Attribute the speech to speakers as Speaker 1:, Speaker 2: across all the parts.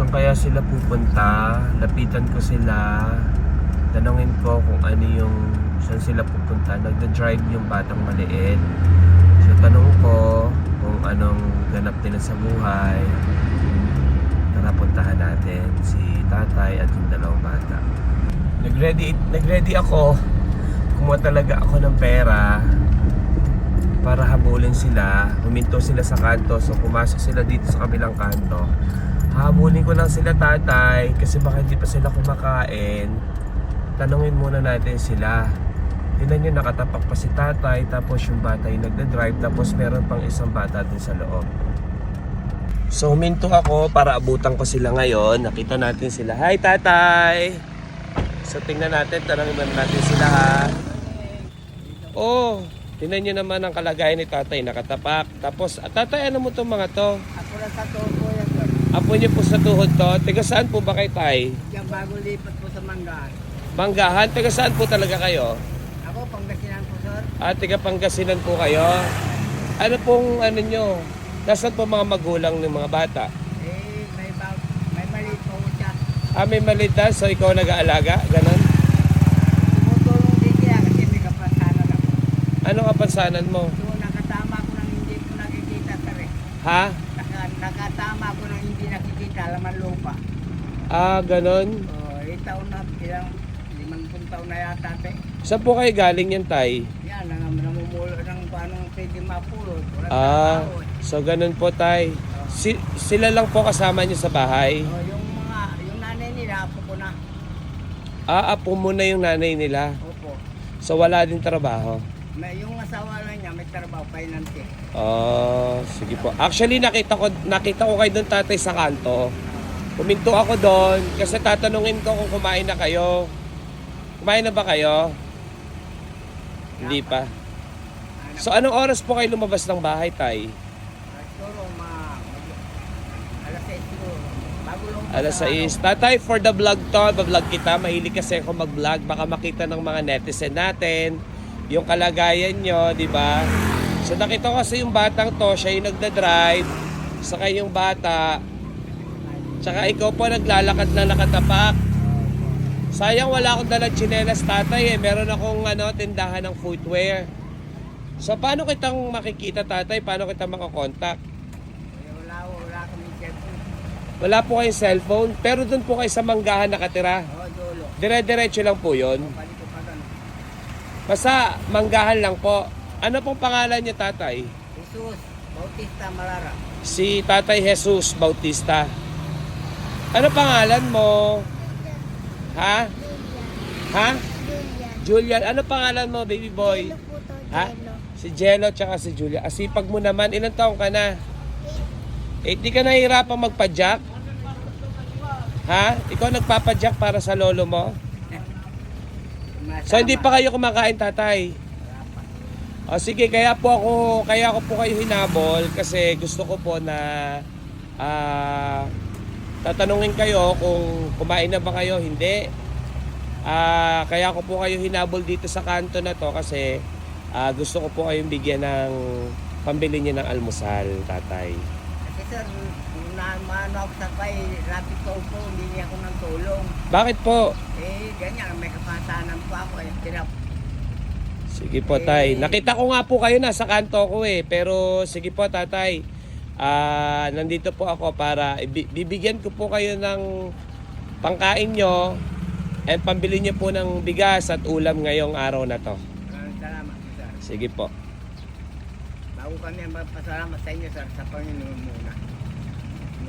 Speaker 1: Saan kaya sila pupunta? Lapitan ko sila. Tanungin ko kung ano yung saan sila pupunta. Nagda-drive yung batang maliit. So tanong ko kung anong ganap nila sa buhay. Tara puntahan natin si tatay at yung dalawang bata. Nag-ready, nag-ready ako. Kumuha talaga ako ng pera para habulin sila. Huminto sila sa kanto. So pumasok sila dito sa kabilang kanto. Habulin ko lang sila tatay kasi baka hindi pa sila kumakain. Tanungin muna natin sila. Tingnan nyo nakatapak pa si tatay tapos yung bata yung nagda-drive tapos meron pang isang bata dun sa loob. So huminto ako para abutan ko sila ngayon. Nakita natin sila. Hi tatay! So tingnan natin, tanongin naman natin sila ha. Oh, tingnan nyo naman ang kalagayan ni tatay nakatapak. Tapos, ah, tatay ano mo itong mga to?
Speaker 2: Ako lang sa tubo
Speaker 1: Apo niyo po sa tuhod to. Taga saan po ba kayo tay?
Speaker 2: Yung bago lipat po sa Manggaan.
Speaker 1: Manggahan, taga saan po talaga kayo?
Speaker 2: Ako, Pangasinan po, sir.
Speaker 1: Ah, taga Pangasinan po kayo. Ano pong ano nyo? Nasaan po mga magulang ng mga bata?
Speaker 2: Eh, may, bag, may maliit po siya.
Speaker 1: Ah, may malita, so ikaw nag-aalaga? Ganon?
Speaker 2: Tumutulong din siya kasi may kapasanan ako.
Speaker 1: Anong kapansanan mo?
Speaker 2: So, nakatama ko nang hindi ko nakikita, sir. eh.
Speaker 1: Ha?
Speaker 2: Naka, nakatama ko nang hindi nakikita, laman lupa.
Speaker 1: Ah, ganon.
Speaker 2: Oh, eh, taon na, ilang, limang pung taon na yata, te.
Speaker 1: Saan po kayo galing yan, tay?
Speaker 2: Yan, nang, namumulo ng paano pwede mapulot.
Speaker 1: Ah,
Speaker 2: trabaho, eh.
Speaker 1: so ganun po, tay. Si, sila lang po kasama niyo sa bahay?
Speaker 2: Oh, yung mga, yung nanay nila, ako ko na.
Speaker 1: Ah, apo mo na yung nanay nila.
Speaker 2: Opo.
Speaker 1: So wala din trabaho.
Speaker 2: May, yung asawa lang niya, may trabaho, finance.
Speaker 1: Oh, sige po. Actually, nakita ko nakita ko kayo doon tatay sa kanto. Puminto ako doon kasi tatanungin ko kung kumain na kayo. Kumain na ba kayo? Hindi pa. So anong oras po kayo lumabas ng bahay, tay?
Speaker 2: Ah, Siguro, ma, mag, alas 6 siguro. Bago po
Speaker 1: Alas
Speaker 2: sa ano.
Speaker 1: 6. Tatay, for the vlog to, vlog kita. Mahilig kasi ako mag-vlog. Baka makita ng mga netizen natin yung kalagayan nyo, di ba? So nakita ko kasi yung batang to, siya yung nagda-drive. Saka yung bata. Tsaka ikaw po naglalakad na nakatapak. Sayang wala akong dalang tsinelas tatay eh. Meron akong ano, tindahan ng footwear. So paano kitang makikita tatay? Paano kita makakontakt?
Speaker 2: Eh, Wala, wala kami cellphone.
Speaker 1: Wala po kayong cellphone, pero doon po kayo sa manggahan nakatira.
Speaker 2: Oo, dulo.
Speaker 1: Dire-diretso lang po yon.
Speaker 2: Balik ko pa ganun.
Speaker 1: Basta manggahan lang po. Ano pong pangalan niya tatay?
Speaker 2: Jesus, Bautista Malara.
Speaker 1: Si Tatay Jesus Bautista. Ano pangalan mo? Ha? Ha? Julian. Ano pangalan mo, baby boy? Ha? Si Jello tsaka si Julia. Asipag mo naman. Ilang taong ka na? Eh, di ka nahihirapang magpa-jack? Ha? Ikaw nagpapa-jack para sa lolo mo? So hindi pa kayo kumakain, tatay? O sige, kaya po ako, kaya ako po kayo hinabol kasi gusto ko po na ah tatanungin kayo kung kumain na ba kayo, hindi. Ah, kaya ko po kayo hinabol dito sa kanto na to kasi ah, gusto ko po kayong bigyan ng pambili niyo ng almusal, tatay.
Speaker 2: Kasi sir, nung na, maano ako sa pay, rapid ko po, hindi niya ako ng tulong.
Speaker 1: Bakit po?
Speaker 2: Eh, ganyan, kapasanan po ako. Eh, tirap.
Speaker 1: Sige po, tay. Nakita ko nga po kayo na sa kanto ko eh. Pero sige po, tatay. Ah, nandito po ako para ibi- bibigyan ko po kayo ng pangkain nyo and pambili nyo po ng bigas at ulam ngayong araw na to.
Speaker 2: Maraming salamat, sir.
Speaker 1: Sige po.
Speaker 2: Bago kami magpasalamat sa inyo, sir, sa Panginoon muna.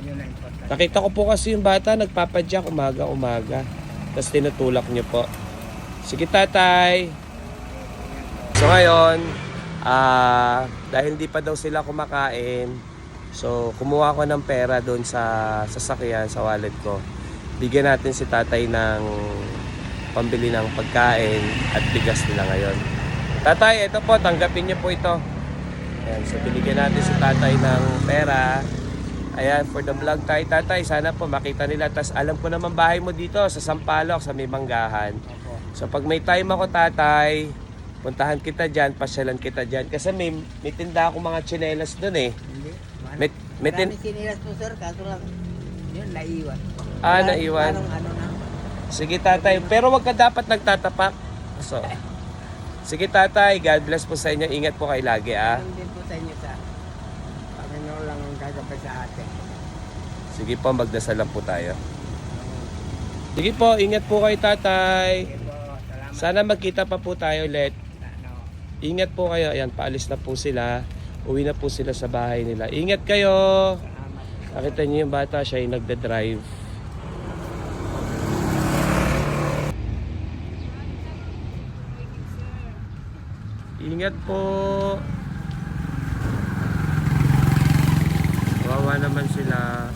Speaker 2: Yun na important.
Speaker 1: Nakita ko po kasi yung bata nagpapadyak umaga-umaga. Tapos tinutulak nyo po. Sige tatay. So ngayon, ah dahil hindi pa daw sila kumakain, so kumuha ko ng pera doon sa sasakyan, sa wallet ko. Bigyan natin si tatay ng pambili ng pagkain at bigas nila ngayon. Tatay, ito po, tanggapin niyo po ito. Ayan, so binigyan natin si tatay ng pera. Ayan, for the vlog tayo, tatay. Sana po makita nila. Tapos alam ko naman bahay mo dito sa Sampaloc, sa may manggahan. So pag may time ako, tatay, puntahan kita dyan, pasyalan kita dyan. Kasi may, may tinda ako mga tsinelas doon eh.
Speaker 2: Hindi.
Speaker 1: May, may tin-
Speaker 2: sinilas po, sir, kaso lang, Yun, naiwan.
Speaker 1: Ah,
Speaker 2: Wala-
Speaker 1: naiwan.
Speaker 2: Ano na?
Speaker 1: Sige tatay, pero wag ka dapat nagtatapak. So, sige tatay, God bless po sa inyo. Ingat po kayo lagi ah.
Speaker 2: Din po sa inyo sa Panginoon lang ang gagabay sa atin.
Speaker 1: Sige po, magdasal lang po tayo. Sige po, ingat po kayo tatay.
Speaker 2: Salamat.
Speaker 1: Sana magkita pa po tayo ulit.
Speaker 2: Ano,
Speaker 1: Ingat po kayo. Ayan, paalis na po sila. Uwi na po sila sa bahay nila. Ingat kayo. Nakita niyo yung bata, siya yung nagda-drive. Ingat po. Wawa naman sila.